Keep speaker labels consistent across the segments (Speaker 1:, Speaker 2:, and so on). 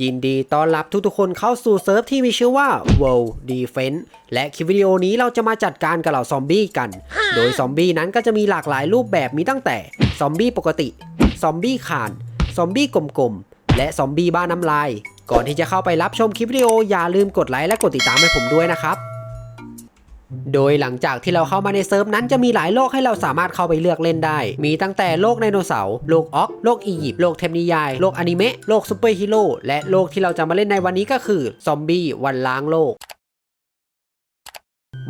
Speaker 1: ยินดีต้อนรับทุกๆคนเข้าสู่เซิร์ฟที่มีชื่อว่า World Defense และคลิปวิดีโอนี้เราจะมาจัดการกับเหล่าซอมบี้กัน โดยซอมบี้นั้นก็จะมีหลากหลายรูปแบบมีตั้งแต่ ซอมบี้ปกติ ซอมบี้ข่าน ซอมบี้กลมๆ และซอมบี้บ้าน้ำลาย ก่อนที่จะเข้าไปรับชมคลิปวิดีโออย่าลืมกดไลค์และกดติดตามให้ผมด้วยนะครับ โดยหลังจากที่เราเข้ามาในเซิร์ฟนั้นจะมีหลายโลกให้เราสามารถเข้าไปเลือกเล่นได้ มีตั้งแต่โลกไดโนเสาร์ โลกออกโลกอียิปต์ โลกเทพนิยาย โลกอนิเมะ โลกซูเปอร์ฮีโร่ และโลกที่เราจะมาเล่นในวันนี้ก็คือซอมบี้วันล้างโลก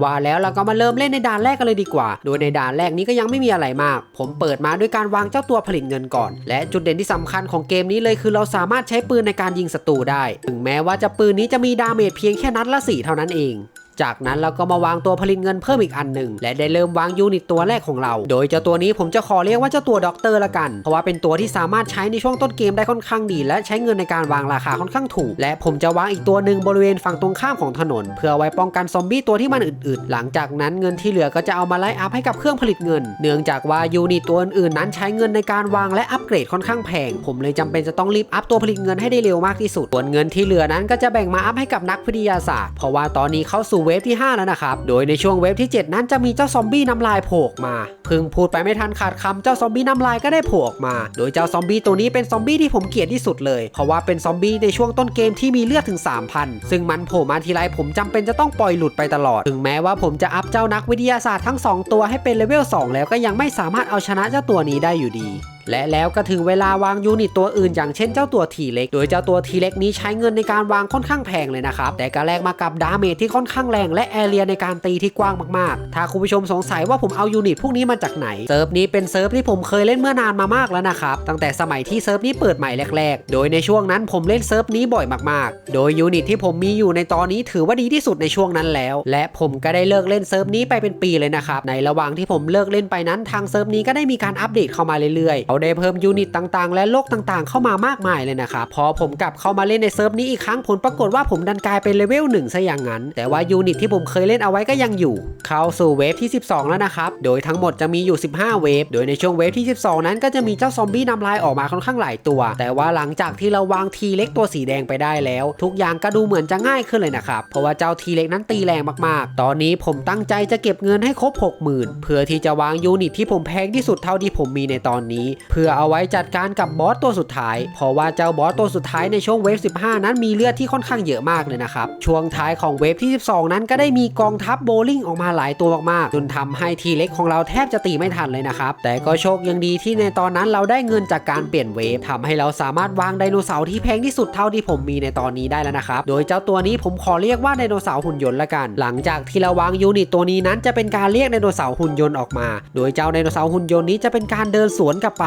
Speaker 1: ว่าแล้วเราก็มาเริ่มเล่นในด่านแรกกันเลยดีกว่า โดยในด่านแรกนี้ก็ยังไม่มีอะไรมาก ผมเปิดมาด้วยการวางเจ้าตัวผลิตเงินก่อน และจุดเด่นที่สำคัญของเกมนี้เลยคือเราสามารถใช้ปืนในการยิงศัตรูได้ ถึงแม้ว่าจะปืนนี้จะมีดาเมจเพียงแค่นัดละสี่เท่านั้นเอง จากนั้นเราก็มาวางตัวผลิตเงินเพิ่มอีกอันหนึ่งและได้เริ่มวางยูนิตตัวแรกของเรา โดยเจ้าตัวนี้ผมจะขอเรียกว่าเจ้าตัวด็อกเตอร์ละกัน เพราะว่าเป็นตัวที่สามารถใช้ในช่วงต้นเกมได้ค่อนข้างดี และใช้เงินในการวางราคาค่อนข้างถูก และผมจะวางอีกตัวหนึ่งบริเวณฝั่งตรงข้ามของถนน เพื่อไว้ป้องกันซอมบี้ตัวที่มันอึดๆหลังจากนั้นเงินที่เหลือก็จะเอามาไล่อัพให้กับเครื่องผลิตเงิน เนื่องจากว่ายูนิตตัวอื่นๆนั้นใช้เงินในการวางและอัปเกรดค่อนข้างแพง ผมเลยจำเป็นจะต้องรีบอัพตัวผลิตเงินให้ได้เร็วมากที่สุดส่วนเงินที่เหลือนั้นก็จะแบ่งมาอัพให้กับนักวิทยาศาสตร์เพราะว่าตอนนี้เข้าสู่เวฟที่ 5 แล้วนะครับ โดยในช่วงเวฟที่ 7 นั้นจะมีเจ้าซอมบี้น้ำลายโผล่มาเพิ่งพูดไปไม่ทันขาดคำเจ้าซอมบี้น้ำลายก็ได้โผล่ออกมา โดยเจ้าซอมบี้ตัวนี้เป็นซอมบี้ที่ผมเกลียดที่สุดเลย เพราะว่าเป็นซอมบี้ในช่วงต้นเกมที่มีเลือดถึง 3,000 ซึ่งมันโผล่มาทีไรผมจำเป็นจะต้องปล่อยหลุดไปตลอด ถึงแม้ว่าผมจะอัพเจ้านักวิทยาศาสตร์ทั้ง 2 ตัวให้เป็นเลเวล2แล้วก็ยังไม่สามารถเอาชนะเจ้าตัวนี้ได้อยู่ดี และแล้วก็ถึงเวลาวางยูนิตตัวอื่นอย่างเช่นเจ้าตัวทีเล็ก โดยเจ้าตัวทีเล็กนี้ใช้เงินในการวางค่อนข้างแพงเลยนะครับ แต่ก็แลกมากับดาเมจที่ค่อนข้างแรง และแอเรียในการตีที่กว้างมากๆ ถ้าคุณผู้ชมสงสัยว่าผมเอายูนิตพวกนี้มาจากไหน เซิร์ฟนี้เป็นเซิร์ฟที่ผมเคยเล่นเมื่อนานมามากแล้วนะครับ ตั้งแต่สมัยที่เซิร์ฟนี้เปิดใหม่แรกๆ โดยในช่วงนั้นผมเล่นเซิร์ฟนี้บ่อยมากๆ โดยยูนิตที่ผมมีอยู่ในตอนนี้ถือว่าดีที่สุดในช่วงนั้นแล้ว และผมก็ได้เลิกเล่นเซิร์ฟนี้ไปเป็นปีเลยนะครับ ในระหว่างที่ผมเลิกเล่นไปนั้นทางเซิร์ฟนี้ก็ได้มีการอัปเดตเข้ามาเรื่อยๆเขาได้เพิ่มยูนิตต่างๆ และโลกต่างๆ เข้ามามากมายเลยนะครับพอผมกลับเข้ามาเล่นในเซิร์ฟนี้อีกครั้งผลปรากฏว่าผมดันกลายเป็นเลเวลหนึ่งซะอย่างนั้น แต่ว่ายูนิตที่ผมเคยเล่นเอาไว้ก็ยังอยู่ เข้าสู่เวฟที่ 12 แล้วนะครับ โดยทั้งหมดจะมีอยู่ 15 เวฟ โดยในช่วงเวฟที่ 12 นั้นก็จะมีเจ้าซอมบี้นำลายออกมาค่อนข้างหลายตัว แต่ว่าหลังจากที่เราวางทีเล็กตัวสีแดงไปได้แล้ว ทุกอย่างก็ดูเหมือนจะง่ายขึ้นเลยนะครับ เพราะว่าเจ้าทีเล็กนั้นตีแรงมากๆ ตอนนี้ผมตั้งใจจะเก็บเงินให้ครบ 60,000 เพื่อที่จะวางยูนิตที่ผมแพงที่สุดเท่าที่ผมมีในตอนนี้เพื่อเอาไว้จัดการกับบอสตัวสุดท้าย เพราะว่าเจ้าบอสตัวสุดท้ายในช่วงเวฟ 15 นั้นมีเลือดที่ค่อนข้างเยอะมากเลยนะครับ ช่วงท้ายของเวฟที่ 12 นั้นก็ได้มีกองทัพโบลิ่งออกมาหลายตัวมากๆจนทำให้ทีเล็กของเราแทบจะตีไม่ทันเลยนะครับ แต่ก็โชคยังดีที่ในตอนนั้นเราได้เงินจากการเปลี่ยนเวฟทำให้เราสามารถวางไดโนเสาร์ที่แพงที่สุดเท่าที่ผมมีในตอนนี้ได้แล้วนะครับ โดยเจ้าตัวนี้ผมขอเรียกว่าไดโนเสาร์หุ่นยนต์ละกัน หลังจากที่เราวางยูนิตตัวนี้นั้นจะเป็นการเรียกไดโนเสาร์หุ่นยนต์ออกมา โดยเจ้าไดโนเสาร์หุ่นยนต์นี้จะเป็นการเดินสวนกลับไป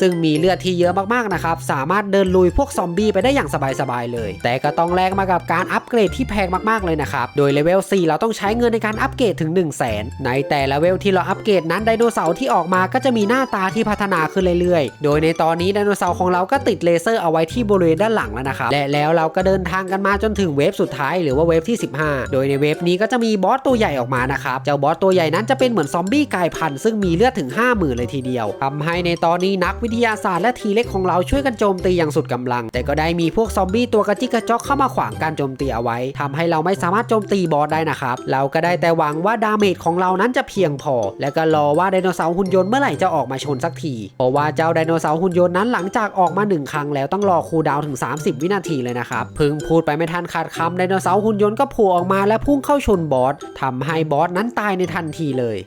Speaker 1: ซึ่งมีเลือดที่เยอะมากๆนะครับสามารถเดินลุยพวกซอมบี้ไปได้อย่างสบายๆเลย แต่ก็ต้องแลกมากับการอัปเกรดที่แพงมากๆเลยนะครับโดยเลเวล4เราต้องใช้เงินในการอัปเกรดถึง 1 0 0 0 0แสนในแต่ละเวลที่เราอัปเกรดนั้นไดโนเสาร์ที่ออกมาก็จะมีหน้าตาที่พัฒนาขึ้นเรื่อยๆ โดยในตอนนี้ไดโนเสาร์ของเราก็ติดเลเซอร์เอาไว้ที่บริเวณด้านหลังแล้วนะครับและแล้วเราก็เดินทางกันมาจนถึงเวฟสุดท้ายหรือว่าเวฟที่ 15 โดยในเวฟนี้ก็จะมีบอสตัวใหญ่ออกมานะครับเจ้าบอสตัวใหญ่นั้นจะเป็นเหมือนซอมบี้กลายพันธุ์ซึ่งมีเลือดถึง 50,000 เลยทีเดียวทำให้ในตอนนี้นักวิทยาศาสตร์และทีเล็กของเราช่วยกันโจมตีอย่างสุดกำลัง แต่ก็ได้มีพวกซอมบี้ตัวกระจิกกระจอกเข้ามาขวางการโจมตีเอาไว้ทำให้เราไม่สามารถโจมตีบอสได้นะครับ เราก็ได้แต่หวังว่าดาเมจของเรานั้นจะเพียงพอ และก็รอว่าไดโนเสาร์หุ่นยนต์เมื่อไหร่จะออกมาชนสักที เพราะว่าเจ้าไดโนเสาร์หุ่นยนต์นั้นหลังจากออกมาหนึ่งครั้งแล้วต้องรอคูดาวถึง 30 วินาทีเลยนะครับเพิ่งพูดไปไม่ทันขาดคำไดโนเสาร์หุ่นยนต์ก็โผล่ออกมาและพุ่งเข้าชนบอสทำให้บอสนั้นตายในทันทีเลย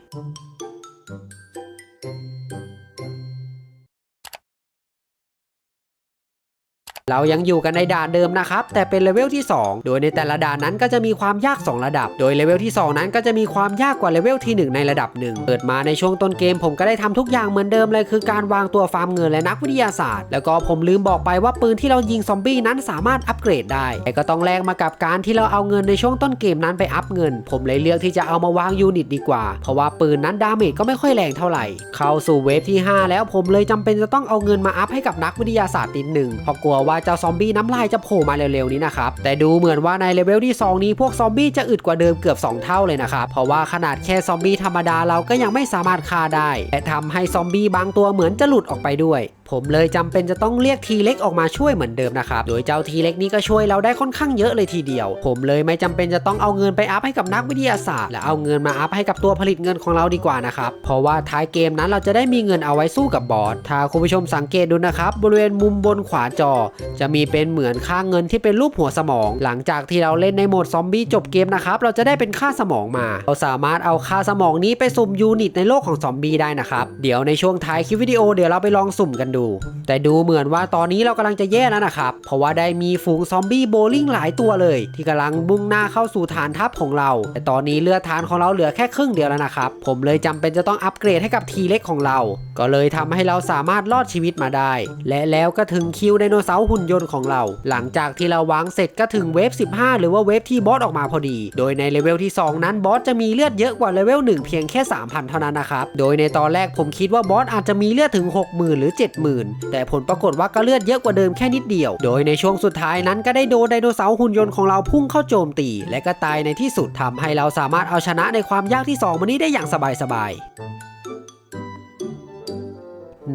Speaker 1: เรายังอยู่กันในด่านเดิมนะครับ แต่เป็นเลเวลที่ 2 โดยในแต่ละด่านนั้นก็จะมีความยาก 2 ระดับ โดยเลเวลที่ 2 นั้นก็จะมีความยากกว่าเลเวลที่ 1 ในระดับหนึ่งเปิดมาในช่วงต้นเกมผมก็ได้ทำทุกอย่างเหมือนเดิมเลยคือการวางตัวฟาร์มเงินและนักวิทยาศาสตร์ แล้วก็ผมลืมบอกไปว่าปืนที่เรายิงซอมบี้นั้นสามารถอัปเกรดได้ แต่ก็ต้องแลกมากับการที่เราเอาเงินในช่วงต้นเกมนั้นไปอัพเงิน ผมเลยเลือกที่จะเอามาวางยูนิตดีกว่า เพราะว่าปืนนั้นดาเมจก็ไม่ค่อยแรงเท่าไหร่ เข้าสู่เวฟที่ 5 แล้วผมเลยจำเป็นจะต้องเอาเงินมาอัพให้กับนักวิทยาศาสตร์นิดหนึ่งเพราะกลัวว่าเจ้าซอมบี้น้ำลายจะโผล่มาเร็วๆนี้นะครับแต่ดูเหมือนว่าในเลเวลที่ 2 นี้พวกซอมบี้จะอึดกว่าเดิมเกือบ 2 เท่าเลยนะครับเพราะว่าขนาดแค่ซอมบี้ธรรมดาเราก็ยังไม่สามารถฆ่าได้ และทำให้ซอมบี้บางตัวเหมือนจะหลุดออกไปด้วย ผมเลยจำเป็นจะต้องเรียกทีเล็กออกมาช่วยเหมือนเดิมนะครับ โดยเจ้าทีเล็กนี้ก็ช่วยเราได้ค่อนข้างเยอะเลยทีเดียว ผมเลยไม่จำเป็นจะต้องเอาเงินไปอัพให้กับนักวิทยาศาสตร์ และเอาเงินมาอัพให้กับตัวผลิตเงินของเราดีกว่านะครับ เพราะว่าท้ายเกมนั้นเราจะได้มีเงินเอาไว้สู้กับบอส ถ้าคุณผู้ชมสังเกตดูนะครับบริเวณมุมบนขวาจอ จะมีเป็นเหมือนค่าเงินที่เป็นรูปหัวสมอง หลังจากที่เราเล่นในโหมดซอมบี้จบเกมนะครับเราจะได้เป็นค่าสมองมา เราสามารถเอาค่าสมองนี้ไปสุ่มยูนิตในโลกของซอมบี้ได้นะครับเดี๋ยวในช่วงท้ายคลิปวิดีโอเดี๋ยวเราไปลองสุ่มกันดูแต่ดูเหมือนว่าตอนนี้เรากำลังจะแย่แล้วนะครับ เพราะว่าได้มีฝูงซอมบี้โบลิ่งหลายตัวเลย ที่กำลังบุ่งหน้าเข้าสู่ฐานทัพของเรา แต่ตอนนี้เลือดฐานของเราเหลือแค่ครึ่งเดียวแล้วนะครับ ผมเลยจำเป็นจะต้องอัปเกรดให้กับทีเล็กของเรา ก็เลยทำให้เราสามารถรอดชีวิตมาได้ และแล้วก็ถึงคิวไดโนเสาร์หุ่นยนต์ของเรา หลังจากที่เราวางเสร็จก็ถึงเวฟ 15 หรือว่าเวฟที่บอสออกมาพอดี โดยในเลเวลที่ 2 นั้นบอสจะมีเลือดเยอะกว่าเลเวล1เพียงแค่ 3,000 เท่านั้นนะครับ โดยในตอนแรกผมคิดว่าบอสอาจจะมีเลือดถึง 60,000 หรือ 70,000แต่ผลปรากฏว่าก็เลือดเยอะกว่าเดิมแค่นิดเดียว โดยในช่วงสุดท้ายนั้นก็ได้โดนไดโนเสาร์หุ่นยนต์ของเราพุ่งเข้าโจมตี และก็ตายในที่สุดทำให้เราสามารถเอาชนะในความยากที่2มานี้ได้อย่างสบายๆ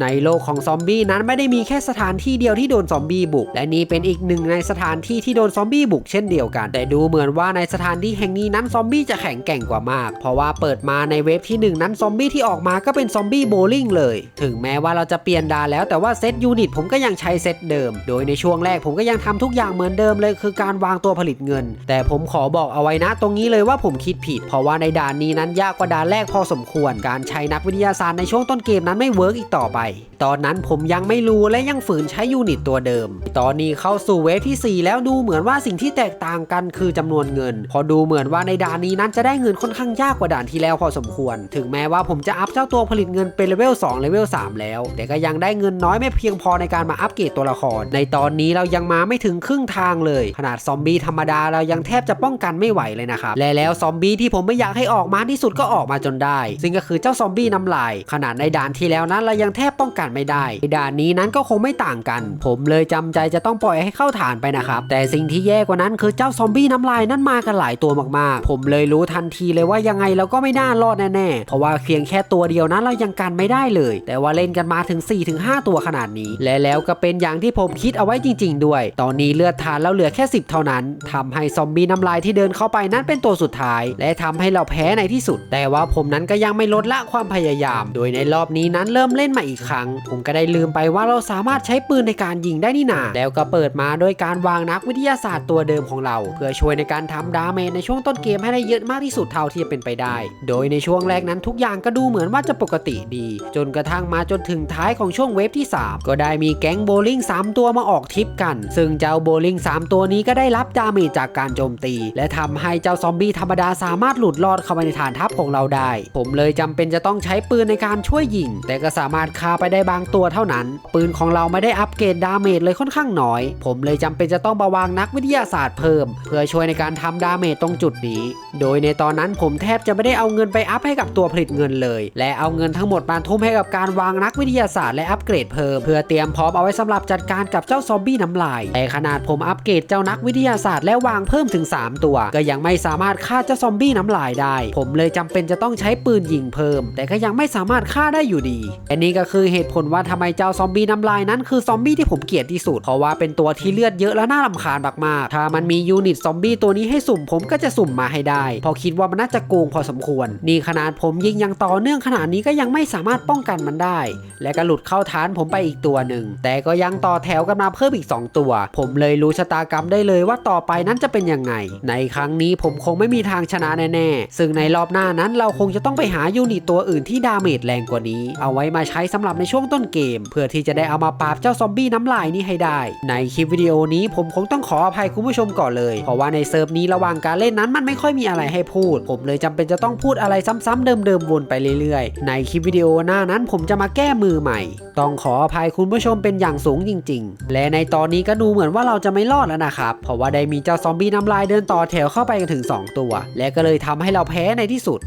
Speaker 1: ในโลกของซอมบี้นั้นไม่ได้มีแค่สถานที่เดียวที่โดนซอมบี้บุก และนี่เป็นอีกหนึ่งในสถานที่ที่โดนซอมบี้บุกเช่นเดียวกัน แต่ดูเหมือนว่าในสถานที่แห่งนี้นั้นซอมบี้จะแข็งแกร่งกว่ามาก เพราะว่าเปิดมาในเวฟที่หนึ่งนั้นซอมบี้ที่ออกมาก็เป็นซอมบี้โบลิ่งเลย ถึงแม้ว่าเราจะเปลี่ยนดาแล้วแต่ว่าเซตยูนิตผมก็ยังใช้เซตเดิม โดยในช่วงแรกผมก็ยังทำทุกอย่างเหมือนเดิมเลย คือการวางตัวผลิตเงิน แต่ผมขอบอกเอาไว้นะตรงนี้เลยว่าผมคิดผิด เพราะว่าในด่านนี้นั้นยากกว่าด่านแรกพอสมควร การใช้นักวิทยาศาสตร์ในช่วงต้นเกมนั้นไม่เวิร์กอีกต่อไปตอนนั้นผมยังไม่รู้และยังฝืนใช้ยูนิตตัวเดิม ตอนนี้เข้าสู่เวฟที่ 4 แล้วดูเหมือนว่าสิ่งที่แตกต่างกันคือจำนวนเงิน พอดูเหมือนว่าในด่านนี้นั้นจะได้เงินค่อนข้างยากกว่าด่านที่แล้วพอสมควร ถึงแม้ว่าผมจะอัพเจ้าตัวผลิตเงินเป็นเลเวล2เลเวล3แล้ว แต่ก็ยังได้เงินน้อยไม่เพียงพอในการมาอัปเกรดตัวละคร ในตอนนี้เรายังมาไม่ถึงครึ่งทางเลย ขนาดซอมบี้ธรรมดาเรายังแทบจะป้องกันไม่ไหวเลยนะครับและแล้วซอมบี้ที่ผมไม่อยากให้ออกมาที่สุดก็ออกมาจนได้ ซึ่งก็คือเจ้าซอมบี้น้ำลาย ขนาดในด่านที่แล้วนั้นเรายังแทบป้องกันไม่ได้ในด่านนี้นั้นก็คงไม่ต่างกัน ผมเลยจำใจจะต้องปล่อยให้เข้าฐานไปนะครับ แต่สิ่งที่แย่กว่านั้นคือเจ้าซอมบี้น้ำลายนั่นมากันหลายตัวมากๆ ผมเลยรู้ทันทีเลยว่ายังไงเราก็ไม่น่ารอดแน่ๆ เพราะว่าเพียงแค่ตัวเดียวนั้นเรายังกันไม่ได้เลย แต่ว่าเล่นกันมาถึง 4-5 ตัวขนาดนี้ และแล้วก็เป็นอย่างที่ผมคิดเอาไว้จริง ๆ ด้วย ตอนนี้เลือดทานแล้วเหลือแค่ 10 เท่านั้นทำให้ซอมบี้น้ำลายที่เดินเข้าไปนั้นเป็นตัวสุดท้าย และทำให้เราแพ้ในที่สุด แต่ว่าผมนั้นก็ยังไม่ลดละความพยายาม โดยในรอบนี้นั้นเริ่มเล่นมาอีกครั้ง ผมก็ได้ลืมไปว่าเราสามารถใช้ปืนในการยิงได้นี่นา แล้วก็เปิดมาโดยการวางนักวิทยาศาสตร์ตัวเดิมของเรา เพื่อช่วยในการทำดาเมจในช่วงต้นเกมให้ได้เยอะมากที่สุดเท่าที่จะเป็นไปได้ โดยในช่วงแรกนั้นทุกอย่างก็ดูเหมือนว่าจะปกติดี จนกระทั่งมาจนถึงท้ายของช่วงเวฟที่ 3 ก็ได้มีแก๊งโบลิ่ง3 ตัวมาออกทริปกัน ซึ่งเจ้าโบลิ่ง3 ตัวนี้ก็ได้รับดาเมจจากการโจมตี และทำให้เจ้าซอมบี้ธรรมดาสามารถหลุดรอดเข้าไปในฐานทัพของเราได้ ผมเลยจำเป็นจะต้องใช้ปืนในการช่วยยิง แต่ก็สามารถฆ่าไปได้บางตัวเท่านั้น ปืนของเราไม่ได้อัปเกรดดาเมจเลยค่อนข้างน้อย ผมเลยจำเป็นจะต้องมาวางนักวิทยาศาสตร์เพิ่ม เพื่อช่วยในการทำดาเมจตรงจุดนี้ โดยในตอนนั้นผมแทบจะไม่ได้เอาเงินไปอัพให้กับตัวผลิตเงินเลย และเอาเงินทั้งหมดมาทุ่มให้กับการวางนักวิทยาศาสตร์และอัปเกรดเพิ่มเพื่อเตรียมพร้อมเอาไว้สำหรับจัดการกับเจ้าซอมบี้น้ำลาย แต่ขนาดผมอัปเกรดเจ้านักวิทยาศาสตร์และวางเพิ่มถึง 3 ตัว ก็ยังไม่สามารถฆ่าเจ้าซอมบี้น้ำลายได้ ผมเลยจำเป็นจะต้องใช้ปืนยิงเพิ่ม แต่ก็ยังไม่สามารถฆ่าได้อยู่ดี อันนี้ก็คือือเหตุผลว่าทำไมเจ้าซอมบี้น้ำลายนั้นคือซอมบี้ที่ผมเกลียดที่สุดเพราะว่าเป็นตัวที่เลือดเยอะและน่ารำคาญมากๆถ้ามันมียูนิตซอมบี้ตัวนี้ให้สุ่มผมก็จะสุ่มมาให้ได้พราะคิดว่ามันน่าจะโกงพอสมควร นี่ขนาดผมยิงยังต่อเนื่องขนาดนี้ก็ยังไม่สามารถป้องกันมันได้ และก็หลุดเข้าฐานผมไปอีกตัวหนึ่งแต่ก็ยังต่อแถวกันมาเพิ่มอีก 2 ตัว ผมเลยรู้ชะตากรรมได้เลยว่าต่อไปนั้นจะเป็นยังไง ในครั้งนี้ผมคงไม่มีทางชนะแน่ๆซึ่งในรอบหน้านั้นเราคงจะต้องไปหายูนิตตัวอื่นที่ดาเมจแรงกว่านี้ เอาไว้มาใช้สำหรับในช่วงต้นเกม เพื่อที่จะได้เอามาปราบเจ้าซอมบี้น้ำลายนี้ให้ได้ ในคลิปวิดีโอนี้ผมคงต้องขออภัยคุณผู้ชมก่อนเลย เพราะว่าในเซิร์ฟนี้ระหว่างการเล่นนั้นมันไม่ค่อยมีอะไรให้พูด ผมเลยจำเป็นจะต้องพูดอะไรซ้ำๆเดิมๆวนไปเรื่อยๆ ในคลิปวิดีโอหน้านั้นผมจะมาแก้มือใหม่ ต้องขออภัยคุณผู้ชมเป็นอย่างสูงจริง ๆ และในตอนนี้ก็ดูเหมือนว่าเราจะไม่รอดแล้วนะครับ เพราะว่าได้มีเจ้าซอมบี้น้ำลายเดินต่อแถวเข้าไปกันถึง 2 ตัว และก็เลยทำให้เราแพ้ในที่สุด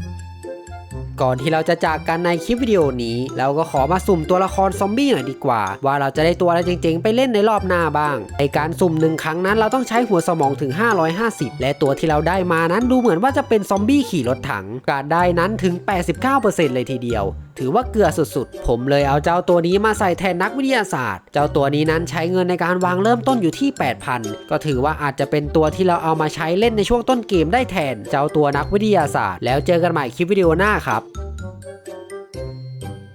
Speaker 1: ก่อนที่เราจะจากกันในคลิปวิดีโอนี้ เราก็ขอมาสุ่มตัวละครซอมบี้หน่อยดีกว่า ว่าเราจะได้ตัวอะไรเจ๋งๆ ไปเล่นในรอบหน้าบ้าง ในการสุ่มหนึ่งครั้งนั้นเราต้องใช้หัวสมองถึง 550 และตัวที่เราได้มานั้นดูเหมือนว่าจะเป็นซอมบี้ขี่รถถัง การได้นั้นถึง 89%เลยทีเดียว ถือว่าเกลือสุดๆ ผมเลยเอาเจ้าตัวนี้มาใส่แทนนักวิทยาศาสตร์ เจ้าตัวนี้นั้นใช้เงินในการวางเริ่มต้นอยู่ที่ 8,000 ก็ถือว่าอาจจะเป็นตัวที่เราเอามาใช้เล่นในช่วงต้นเกมได้แทน เจ้าตัวนักวิทยาศาสตร์ แล้วเจอกันใหม่คลิปวิดีโอหน้าครับ